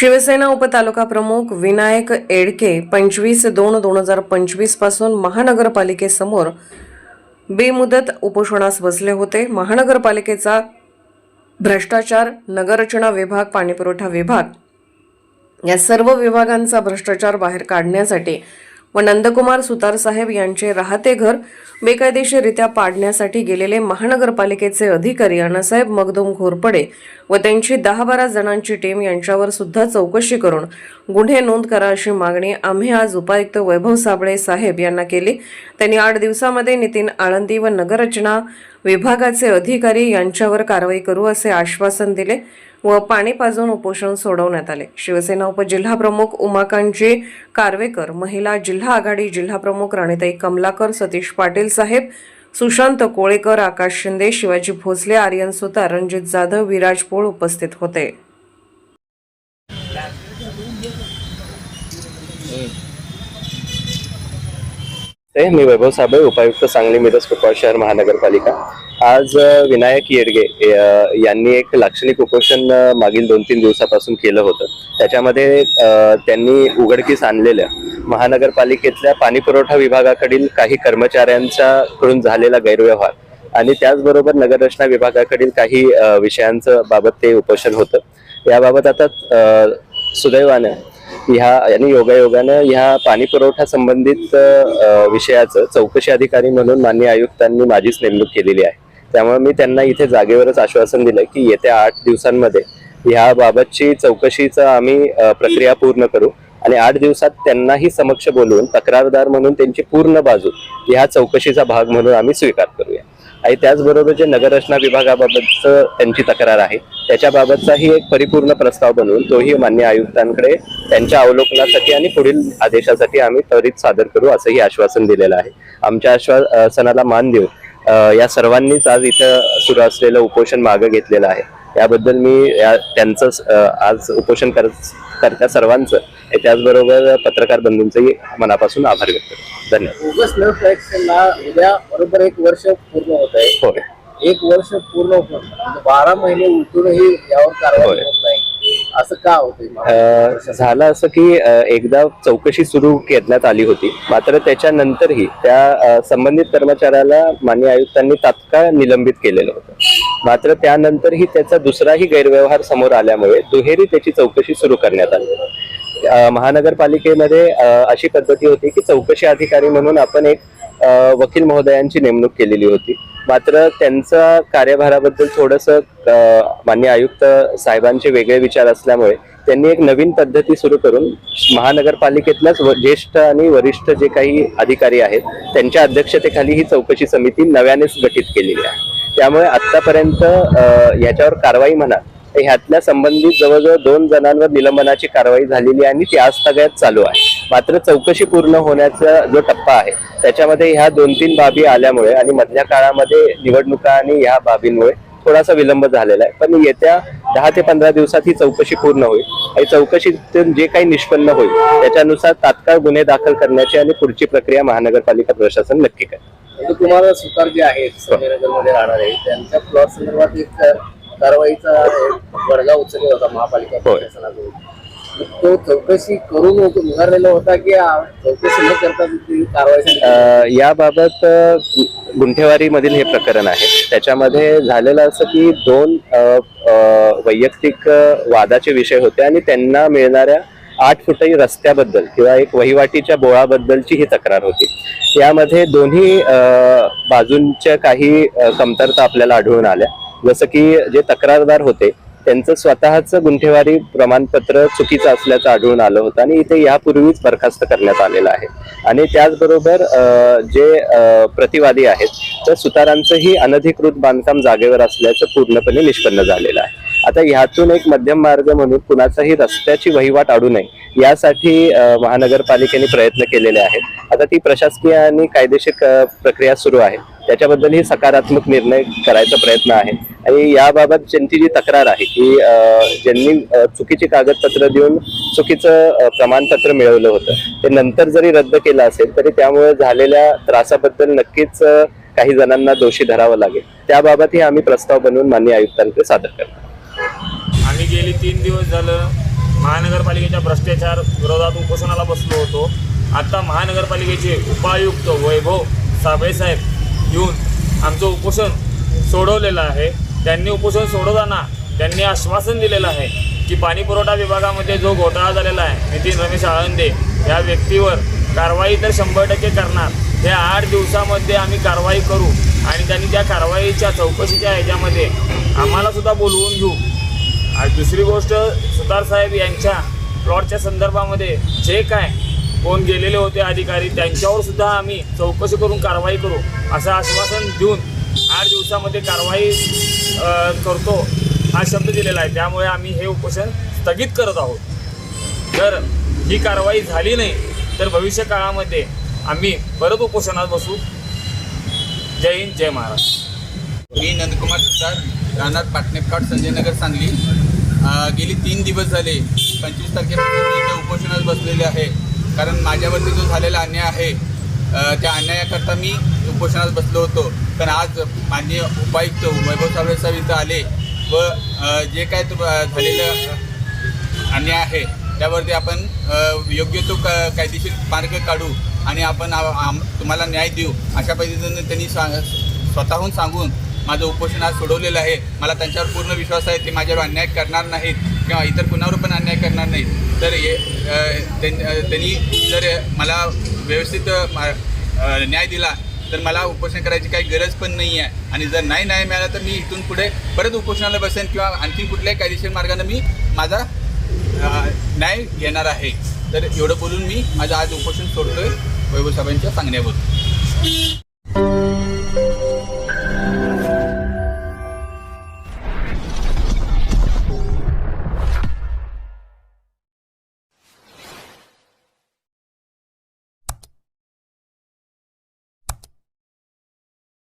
शिवसेना उपतालुका प्रमुख विनायक एडके पंचवीस दोन दोन हजार पंचवीसपासून महानगरपालिकेसमोर बेमुदत उपोषणास बसले होते. महानगरपालिकेचा भ्रष्टाचार नगररचना विभाग पाणीपुरवठा विभाग या सर्व विभागांचा भ्रष्टाचार बाहेर काढण्यासाठी व नंदकुमार सुतार साहेब यांचे राहते घर बेकायदेशीररित्या पाडण्यासाठी गेलेले महानगरपालिकेचे अधिकारी अण्णासाहेब मगदुम घोरपडे व त्यांची दहा बारा जणांची टीम यांच्यावर सुद्धा चौकशी करून गुन्हे नोंद करा अशी मागणी आम्ही आज उपायुक्त वैभव साबळे साहेब यांना केली. त्यांनी आठ दिवसामध्ये नितीन आळंदी व नगररचना विभागाचे अधिकारी यांच्यावर कारवाई करू असे आश्वासन दिले. व पाणी पाजून उपोषण सोडवण्यात आले. शिवसेना उपजिल्हाप्रमुख उमाकांतजी कारवेकर महिला जिल्हा आघाडी जिल्हा प्रमुख राणीताई कमलाकर सतीश पाटील साहेब सुशांत कोळेकर आकाश शिंदे शिवाजी भोसले आर्यन सुतार रणजित जाधव विराज पोळ उपस्थित होते. ते मी वैभव साबळे उपायुक्त सांगली मिरज कुपवाड शहर महानगरपालिका. आज विनायक येडगे यांनी एक लाक्षणिक उपोषण मागील दोन तीन दिवसापासून केलं होतं. त्याच्यामध्ये त्यांनी उघडकीस आणलेल्या महानगरपालिकेतल्या पाणी पुरवठा विभागाकडील काही कर्मचाऱ्यांच्या कडून झालेला गैरव्यवहार आणि त्याचबरोबर नगररचना विभागाकडील काही विषयांचं बाबत ते उपोषण होतं. याबाबत आता सुदैवानं ह्या आणि योगायोगानं ह्या पाणी पुरवठा संबंधित विषयाचं चौकशी अधिकारी म्हणून मान्य आयुक्तांनी माझीच नेमणूक केलेली आहे. त्यामुळे मी त्यांना इथे जागेवरच आश्वासन दिलं की येत्या आठ दिवसांमध्ये ह्या बाबतची चौकशीचं आम्ही प्रक्रिया पूर्ण करू आणि आठ दिवसात त्यांनाही समक्ष बोलवून तक्रारदार म्हणून त्यांची पूर्ण बाजू ह्या चौकशीचा भाग म्हणून आम्ही स्वीकार करूया. आणि त्याचबरोबर जे नगररचना विभागाबाबतचं त्यांची तक्रार आहे त्याच्याबाबतचाही एक परिपूर्ण प्रस्ताव बनवून तोही मान्य आयुक्तांकडे त्यांच्या अवलोकनासाठी आणि पुढील आदेशासाठी आम्ही त्वरित सादर करू असंही आश्वासन दिलेलं आहे. आमच्या आश्वासनाला मान देऊन या सर्वांनीच आज इथं सुरू असलेलं उपोषण मागं घेतलेलं आहे. याबद्दल मी या त्यांचं आज उपोषण कर करत्या सर्वांचं त्याचबरोबर पत्रकार बंधूंचंही मनापासून आभार व्यक्त करतो. धन्यवाद. उद्या बरोबर एक वर्ष पूर्ण होत आहे. होय. एक वर्ष पूर्ण होत म्हणजे बारा महिने उलटूनही यावर कारवाई. होत नाही. असं का होतंय अ, झालं असं की एकदा चौकशी सुरू करण्यात आली होती. मात्र त्याच्यानंतरही त्या संबंधित कर्मचाऱ्याला मान्य आयुक्तांनी तात्काळ निलंबित केलेलं होतं. मात्र त्यानंतरही त्याचा दुसराही गैरव्यवहार समोर आल्यामुळे दुहेरी त्याची चौकशी सुरू करण्यात आली. महानगरपालिकेमध्ये अशी पद्धती होती की चौकशी अधिकारी म्हणून आपण एक वकील महोदयांची नेमणूक केलेली होती. मात्र त्यांचा कार्यभाराबद्दल थोडस मान्य आयुक्त साहेबांचे वेगळे विचार असल्यामुळे त्यांनी एक नवीन पद्धती सुरू करून महानगरपालिकेतल्याच व- ज्येष्ठ आणि वरिष्ठ जे काही अधिकारी आहेत त्यांच्या अध्यक्षतेखाली ही चौकशी समिती नव्यानेच गठीत केलेली आहे. त्यामुळे आतापर्यंत याच्यावर कारवाई म्हणा ह्यातल्या संबंधित जवळजवळ दोन जणांवर निलंबनाची कारवाई झालेली आहे आणि ती आज सगळ्यात चालू आहे. मात्र चौकशी पूर्ण होण्याचा जो टप्पा आहे त्याच्यामध्ये ह्या दोन तीन बाबी आल्यामुळे आणि मधल्या काळामध्ये निवडणुका आणि ह्या बाबींमुळे थोडासा विलंब झालेला आहे. पण येत्या दहा ते पंधरा दिवसात ही चौकशी पूर्ण होईल. आणि चौकशीतून जे काही निष्पन्न होईल त्याच्यानुसार तात्काळ गुन्हे दाखल करण्याची आणि पुढची प्रक्रिया महानगरपालिका प्रशासन नक्की करेल. तुम्हाला सुतार जे आहेत संजयनगरमध्ये राहणारे त्यांच्या प्लॉट संदर्भात एक कारवाईचा बडगा उचलला होता महापालिका. प्रशासनाकडून तो चौकशी करून उभारलेला होता की चौकशी न करता अ, याबाबत अ, गु- गुंठेवारीमधील हे प्रकरण आहे. त्याच्यामध्ये झालेलं असं की दोन वैयक्तिक वादाचे विषय होते आणि त्यांना मिळणाऱ्या आठ फुटही रस्त्याबद्दल किंवा एक वहिवाटीच्या बोळाबद्दलची ही तक्रार होती. यामध्ये दोन्ही अ, बाजूंच्या काही कमतरता आपल्याला आढळून आल्या. जसं की जे तक्रारदार होते त्यांचं स्वतःच गुंठेवारी प्रमाणपत्र चुकीचं असल्याचं आढळून आलं होतं आणि इथे यापूर्वीच बरखास्त करण्यात आलेलं आहे. आणि त्याचबरोबर जे प्रतिवादी आहेत तर सुतारांचंही अनधिकृत बांधकाम जागेवर असल्याचं पूर्णपणे निष्पन्न झालेलं आहे. आता ह्यातून एक मध्यम मार्ग म्हणून कुणाचाही रस्त्याची वहिवाट अडू नये यासाठी महानगरपालिकेने प्रयत्न केलेले आहेत. आता ती प्रशासकीय आणि कायदेशीर प्रक्रिया सुरू आहे. त्याच्याबद्दलही सकारात्मक निर्णय करायचा प्रयत्न आहे. आणि याबाबत ज्यांची जी तक्रार आहे की ज्यांनी चुकीची कागदपत्र देऊन चुकीचं प्रमाणपत्र मिळवलं होतं ते नंतर जरी रद्द केलं असेल तरी त्यामुळे झालेल्या त्रासाबद्दल नक्कीच काही जणांना दोषी धरावं लागेल. त्याबाबतही आम्ही प्रस्ताव बनवून मान्य आयुक्तांकडे सादर करतो आम्ही गेली तीन दिवस झालं महानगरपालिकेच्या भ्रष्टाचार विरोधात उपोषणाला बसलो होतो. आता महानगरपालिकेचे उपायुक्त वैभव साबळेसाहेब येऊन आमचं उपोषण सोडवलेलं आहे. त्यांनी उपोषण सोडवताना त्यांनी आश्वासन दिलेलं आहे की पाणी पुरवठा विभागामध्ये जो घोटाळा झालेला आहे नितीन रमेश आळंदे या व्यक्तीवर कारवाई तर शंभर टक्के करणार. हे आठ दिवसामध्ये आम्ही कारवाई करू आणि त्यांनी त्या कारवाईच्या चौकशीच्या ह्याच्यामध्ये आम्हालासुद्धा बोलवून घेऊ. आणि दुसरी गोष्ट सुतार साहेब यांच्या प्लॉटच्या संदर्भामध्ये जे काय कोण गेलेले होते अधिकारी त्यांच्यावर सुद्धा आम्ही चौकशी करून कारवाई करू असं आश्वासन देऊन आठ दिवसामध्ये कारवाई करतो हा शब्द दिलेला आहे. त्यामुळे आम्ही हे उपोषण स्थगित करत आहोत. जर ही कारवाई झाली नाही तर भविष्य काळामध्ये आम्ही परत उपोषणात बसू. जय हिंद जय महाराष्ट्र. मी नंदकुमार सुतार राहणार पाटणेपाट संजयनगर सांगली. गेली तीन दिवस झाले पंचवीस तारखेपासून इथे उपोषणात बसलेले आहे. कारण माझ्यावरती जो झालेला अन्याय आहे त्या अन्यायाकरता मी उपोषणात बसलो होतो. पण आज माननीय उपायुक्त वैभव सावळे साहेब इथं आले व जे काय झालेलं अन्याय आहे त्यावरती आपण योग्य तो क कायदेशीर मार्ग काढू आणि आपण तुम्हाला न्याय देऊ अशा पद्धतीने त्यांनी सांग स्वतःहून सांगून माझं उपोषण आज सोडवलेलं आहे. मला त्यांच्यावर पूर्ण विश्वास आहे ते माझ्यावर अन्याय करणार नाहीत. किंवा इतर कुणावर पण अन्याय करणार नाहीत. तर हे त्यां- त्यांनी जर मला व्यवस्थित मा- न्याय दिला तर मला उपोषण करायची काही गरज पण नाही आहे. आणि जर नाही न्याय मिळाला तर मी इथून पुढे परत उपोषणाला बसेन किंवा आणखी कुठल्याही कायदेशीर मार्गाने मी माझा न्याय घेणार आहे. तर एवढं बोलून मी माझं आज उपोषण सोडतोय वैभव साहेबांच्या सांगण्यावर